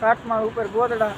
કાટમાળ ઉપર ગોદડા.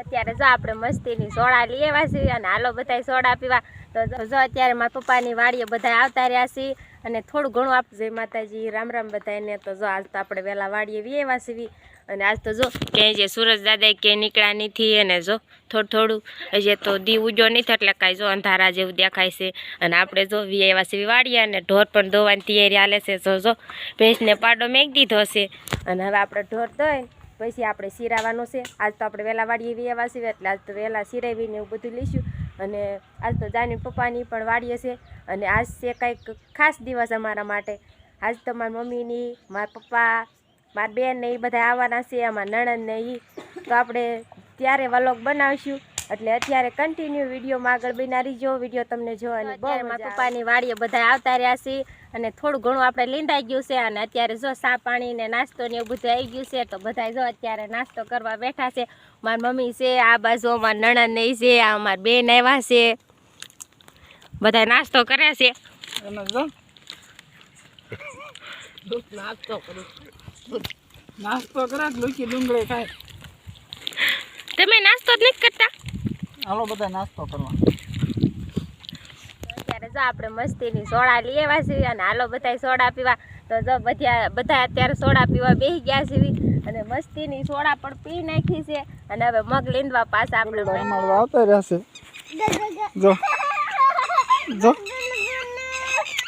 અત્યારે જો આપણે મસ્તીની સોડા લઈ આવ્યા અને હાલો બધા સોડા પીવા. તો જો અત્યારે મારા પપ્પાની વાડીએ બધા આવતા રહ્યા છીએ અને થોડું ઘણું આપ જય માતાજી, રામ રામ બધાને તો જો આજ તો આપણે વહેલા વાડીએ વી અને આજ તો જો ક્યાંય જે સુરજ દાદા ક્યાંય નીકળ્યા નથી અને જો થોડું થોડું હજી તો દી ઉજો નથી એટલે કાંઈ જો અંધારા જેવું દેખાય છે. અને આપણે જો વી આવ્યા વાડીએ અને ઢોર પણ ધોવાની તૈયારી હાલે છે. જો જો, ભેંસને પાડો મેક દીધો છે. અને હવે આપણે ઢોર ધોઈ પછી આપણે સિરાવાનું છે. આજ તો આપણે વહેલા વાડીએ વી આવ્યા એટલે આજ તો વહેલા સિરાવીને એવું બધું લઈશું. અને આજ તો જાની પપ્પાની પણ વાડીએ છે. અને આજ છે કંઈક ખાસ દિવસ અમારા માટે. આજ તો મારી મમ્મીની, મારા પપ્પા મારા બેન ને એ બધા આવવાના છે આમાં નણંદ ને એ તો આપણે ત્યારે વલોગ બનાવીશું. એટલે અત્યારે કન્ટિન્યુ વિડીયોમાં આગળ બના રહીજો. વીડિયો તમને જોવાની બહુ મારા પપ્પાની વાડીએ બધા આવતા રહ્યા છે અને થોડું ઘણું આપણે લીંદાઈ ગયું છે અને અત્યારે જો સા પાણી ને નાસ્તો ને એવું બધું આવી ગયું છે તો બધા જો અત્યારે નાસ્તો કરવા બેઠા છે. મારી મમ્મી છે આ બાજુ અમારા નણંદ ને છે આ અમારા બેન આવ્યા છે. બધા નાસ્તો કરે છે. નાસ્તો જો. નાસ્તો કરે કે લુચી ડુંગળી ખાય. તમે નાસ્તો જ નથી કરતા? હાલો બધા નાસ્તો કરવા. અત્યારે જો આપણે મસ્તીની સોડા લઈ આવ્યા છીએ અને હાલો બધા સોડા પીવા. તો જો બધા બધા અત્યારે સોડા પીવા બેસી ગયા છીએ અને મસ્તીની સોડા પણ પી નાખી છે. અને હવે મગ લીંદવા પાછા આપણે આવતા રહેશે જો. જો.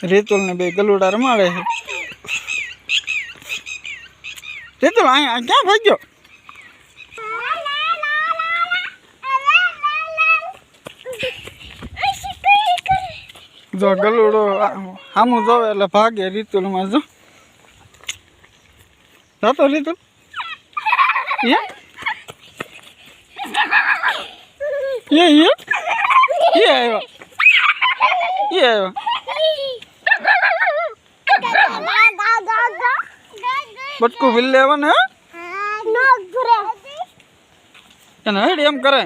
રીતુલ ને બે ગલુડા રમાડે છે. રીતુલ અહીંયા ક્યાં ભાગ્યો? જો ગલુડો સામું જોવે એટલે ભાગે રીતુલમાં, જો. જતો રીતુલ? એ એ આવ્યો. એ આવ્યો. બટકું ભીલ લેવા હે? એને હેડ એમ કરે.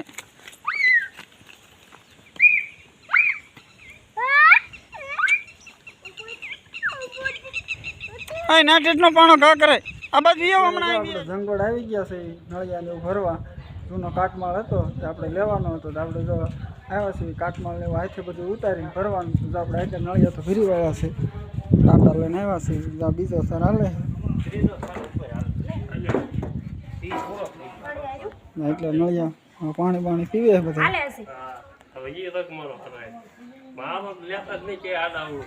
આ નાટેટનો પાણો ઘા કરે. આ બાજુ એવો હમણાં જંગોડ આવી ગયા છે, નળિયાને એવું ભરવા. જૂનો કાટમાળ હતો, તે આપણે લેવાનો હતો. તો આપણે જો આવ્યા છીએ કાટમાળ લેવા હાથે બધું ઉતારીને ભરવાનું. તો આપણે હાથે નળિયા તો ભરી વાળા છે. ટાટા લઈને આવ્યા છીએ. બીજો સર હાલે. ના એટલે નળિયા પાણી પાણી પીવે બધા. હવે એ રગ મારો કરાય મારો લેતા જ નહીં કે આડ આવું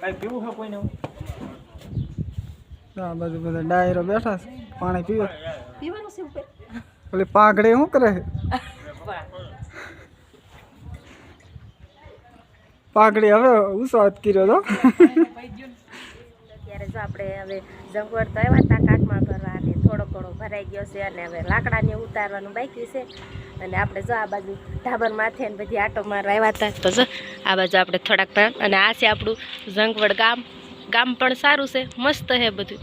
કઈ પીવું છે કોઈને આ બાજુ બધા ડાયરો બેઠા છે પાણી પીવે. પીવાનું છે ઉપર? ઓલી પાઘડી શું કરે પાઘડી હવે ઉસાદ કર્યો તો. અત્યારે જો આપણે હવે જંગવડ તો આવ્યા હતા કાકમાં ભરવા અને થોડો ઘણો ભરાઈ ગયો છે અને હવે લાકડાને ઉતારવાનું બાકી છે. અને આપણે જો આ બાજુ ઢાબર માથે ને બધી આટો મારવા આવ્યા હતા, તો જો આ બાજુ આપણે થોડાક અને આ છે આપણું જંગવડ ગામ. ગામ પણ સારું છે, મસ્ત છે બધું.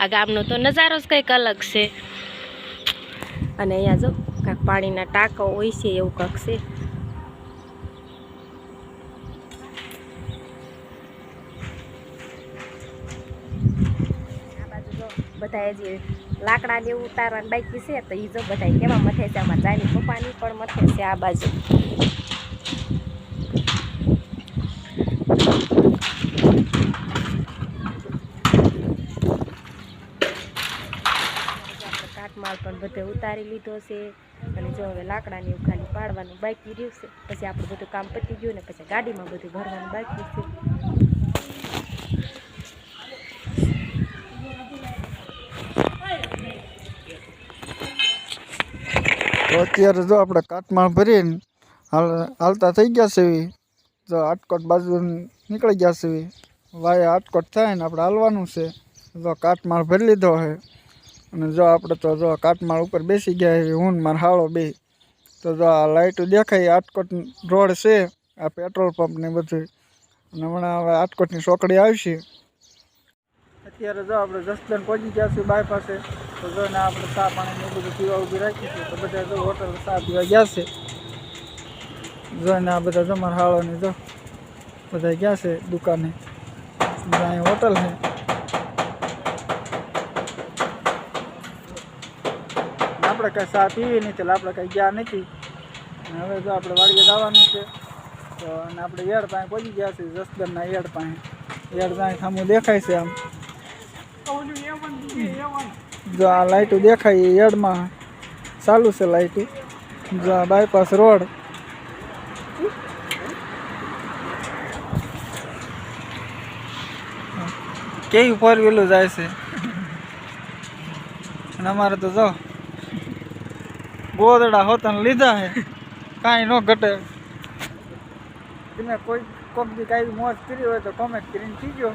આ ગામનો તો નજારો જ કંઈક અલગ છે. અને અહીંયા જો કાંઈક પાણીના ટાંકો હોય છે, એવું કંઈક છે આ બાજુ જો બધા જે લાકડા ને એવું ઉતારવાનું બાકી છે તો એ જો બધા કેવા મથે છે આમાં ચાની પપ્પાની પણ મથે છે આ બાજુ. કાટમાળ પણ બધે ઉતારી લીધો છે અને જો હવે લાકડાને એવું ખાલી પાડવાનું બાકી રહ્યું છે. પછી આપણું બધું કામ પતી ગયું ને પછી ગાડીમાં બધું ભરવાનું બાકી છે. તો અત્યારે જો આપણે કાટમાળ ભરીને હાલ, હાલતા થઈ ગયા છે જો આટકોટ બાજુ નીકળી ગયા છે વાય આટકોટ થાય ને આપણે હાલવાનું છે. જો કાટમાળ ભરી લીધો છે. અને જો આપણે તો જો કાટમાળ ઉપર બેસી ગયા છે. હું મારો હાળો બે. તો જો આ લાઇટો દેખાય આટકોટ રોડ છે, આ પેટ્રોલ પંપ ને બધું. અને હમણાં હવે આટકોટની ચોકડી આવશે. અત્યારે જો આપણે જસદન પહોંચી ગયા છીએ બાય પાસે. તો જો આપણે ચા પાણી ને બધું પીવા ઊભી રાખી તો બધા જો હોટલ ચા પીવા ગયા છે. જોઈને આ બધા જમર હાળોની જો બધા ગયા છે દુકાને. અહીં હોટલ છે. આપણે કાંઈ ચા પીવી નથી, એટલે આપણે કાંઈ ગયા નથી. હવે જો આપણે વાડીએ જવાનું છે, તો અને આપણે યાર પાસે પહોંચી ગયા છે જસદનના યાર પાસે. યાર પાસે સામું દેખાય છે આમ. જો આ લાઇટો દેખાય યાર્ડમાં ચાલુ છે લાઇટો જો આ બાયપાસ રોડ. કેવી ફોર વ્હીલો જાય છે? અને અમારે તો જો ગોદડા હોતા લીધા હે કાંઈ ન ઘટે. તમે કોઈ કોક બી કાંઈ મોજ કરી હોય તો કોમેન્ટ કરીને કીજો.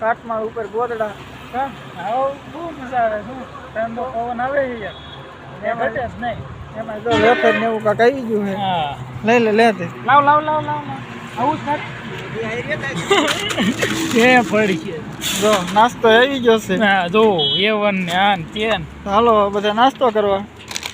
કાટમાળ ઉપર ગોદડા. આવો બહુ મજા આવે શું ઠંડો પવન આવે યાર. એમાં જ નહીં. એમાં જો ને એવું કાંઈક આવી ગયું છે. લઈ લે લે તે. લાવ લાવ લાવ લાવ આવું જ એ પડી જો નાસ્તો આવી ગયો છે. હા જો એ વન ને આ ને. હાલો બધા નાસ્તો કરવા.